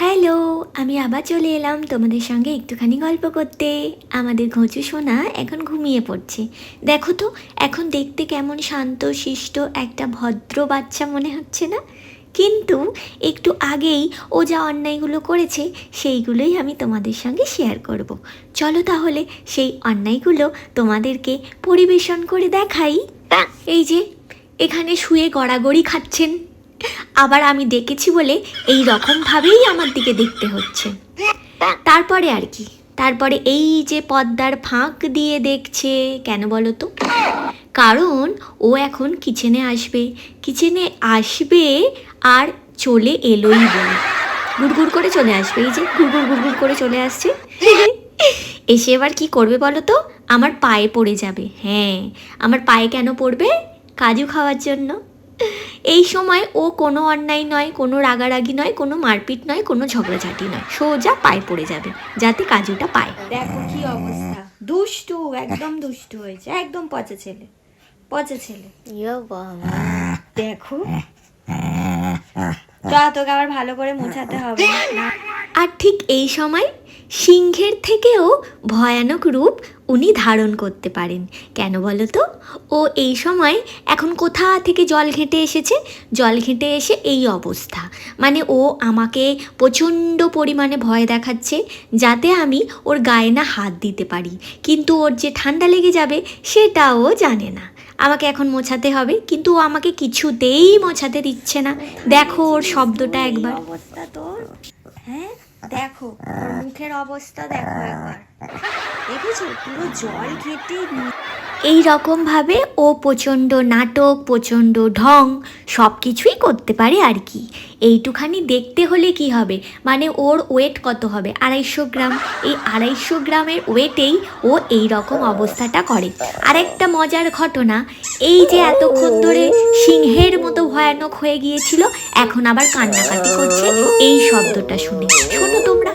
Hello আমি আবার চলে এলাম তোমাদের সঙ্গে একটুখানি গল্প করতে। আমাদের ঘুঁচু সোনা এখন ঘুমিয়ে পড়ছে। দেখো তো এখন দেখতে কেমন শান্ত শিষ্ট একটা ভদ্র বাচ্চা মনে হচ্ছে না? কিন্তু একটু আগেই ও যা অন্যায়গুলো করেছে সেইগুলোই আমি তোমাদের সঙ্গে শেয়ার করব। চলো তাহলে সেই অন্যায়গুলো তোমাদেরকে পরিবেশন করে দেখাই। এই যে এখানে শুয়ে গড়াগড়ি খাচ্ছেন। আবার আমি ডেকেছি বলে এই রকমভাবেই আমার দিকে দেখতে হচ্ছে। তারপরে আর কি। তারপরে এই যে পদ্মার ফাঁক দিয়ে দেখছে, কেন বলো তো? কারণ ও এখন কিচেনে আসবে। কিচেনে আসবে আর চলে এলোই বলে। গুড়গুড় করে চলে আসবে। এই যে গুড়গুড় গুড়গুড় করে চলে আসছে। এসে এবার কি করবে বলো তো? আমার পায়ে পড়ে যাবে। হ্যাঁ আমার পায়ে কেন পড়বে? কাজু খাওয়ার জন্য। এই সময় ও কোনো অন্যায় নয় কোনো রাগারাগি নয় কোনো মারপিট নয় কোনো ঝগড়াঝাটি নয়। সোজা পায়ে পড়ে যাবে যাতে কাজুটা পায়। দেখো কি অবস্থা। দুষ্টু একদম দুষ্টু হয়েছে একদম পচা ছেলে পচা ছেলে। ইয়ে বাবা। দেখো। তো তোকে আবার ভালো করে মোছাতে হবে। আর ঠিক এই সময় সিংহের থেকেও ভয়ানক রূপ উনি ধারণ করতে পারেন। কেন বলো তো? ও এই সময় এখন কোথা থেকে জল ঘেঁটে এসেছে? জল ঘেঁটে এসে এই অবস্থা। মানে ও আমাকে প্রচণ্ড পরিমাণে ভয় দেখাচ্ছে, যাতে আমি ওর গায়ে না হাত দিতে পারি। কিন্তু ওর যে ঠান্ডা লেগে যাবে সেটাও জানে না। আমাকে এখন মোছাতে হবে, কিন্তু ও আমাকে কিছুতেই মোছাতে দিচ্ছে না। দেখো ওর শব্দটা একবার। অবস্থা তোর? হ্যাঁ? দেখো মুখের অবস্থা দেখো একবার। দেখেছ? পুরো জল ঘেটে এই রকমভাবে ও প্রচণ্ড নাটক, প্রচণ্ড ঢং সব কিছুই করতে পারে আর কি। এইটুখানি দেখতে হলে কি হবে? মানে ওর ওয়েট কত হবে? আড়াইশো গ্রাম। এই আড়াইশো গ্রামের ওয়েটেই ও এই রকম অবস্থাটা করে। আরেকটা মজার ঘটনা, এই যে এতক্ষণ ধরে সিংহের মতো ভয়ানক হয়ে গিয়েছিল, এখন আবার কান্নাকাটি করছে এই শব্দটা শুনে। শোনো তোমরা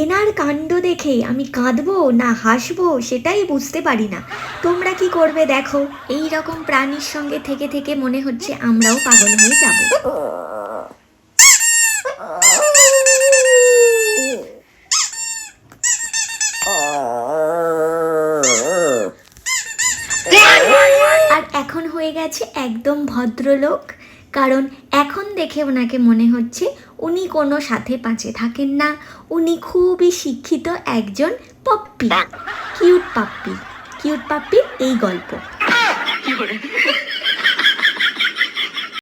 এনার কাণ্ড দেখে আমি কাঁদবো না হাসবো সেটাই বুঝতে পারি না। তোমরা কি করবে দেখো, এই রকম প্রাণীর সঙ্গে থেকে থেকে মনে হচ্ছে আমরাও পাগল হয়ে যাব। আর এখন হয়ে গেছে একদম ভদ্রলোক। কারণ এখন দেখে ওনাকে মনে হচ্ছে উনি কোনো সাথে পাঁচে থাকেন না। উনি খুবই শিক্ষিত একজন পপ্পি। Cute puppy. কিউট পাপ্পির এই গল্প।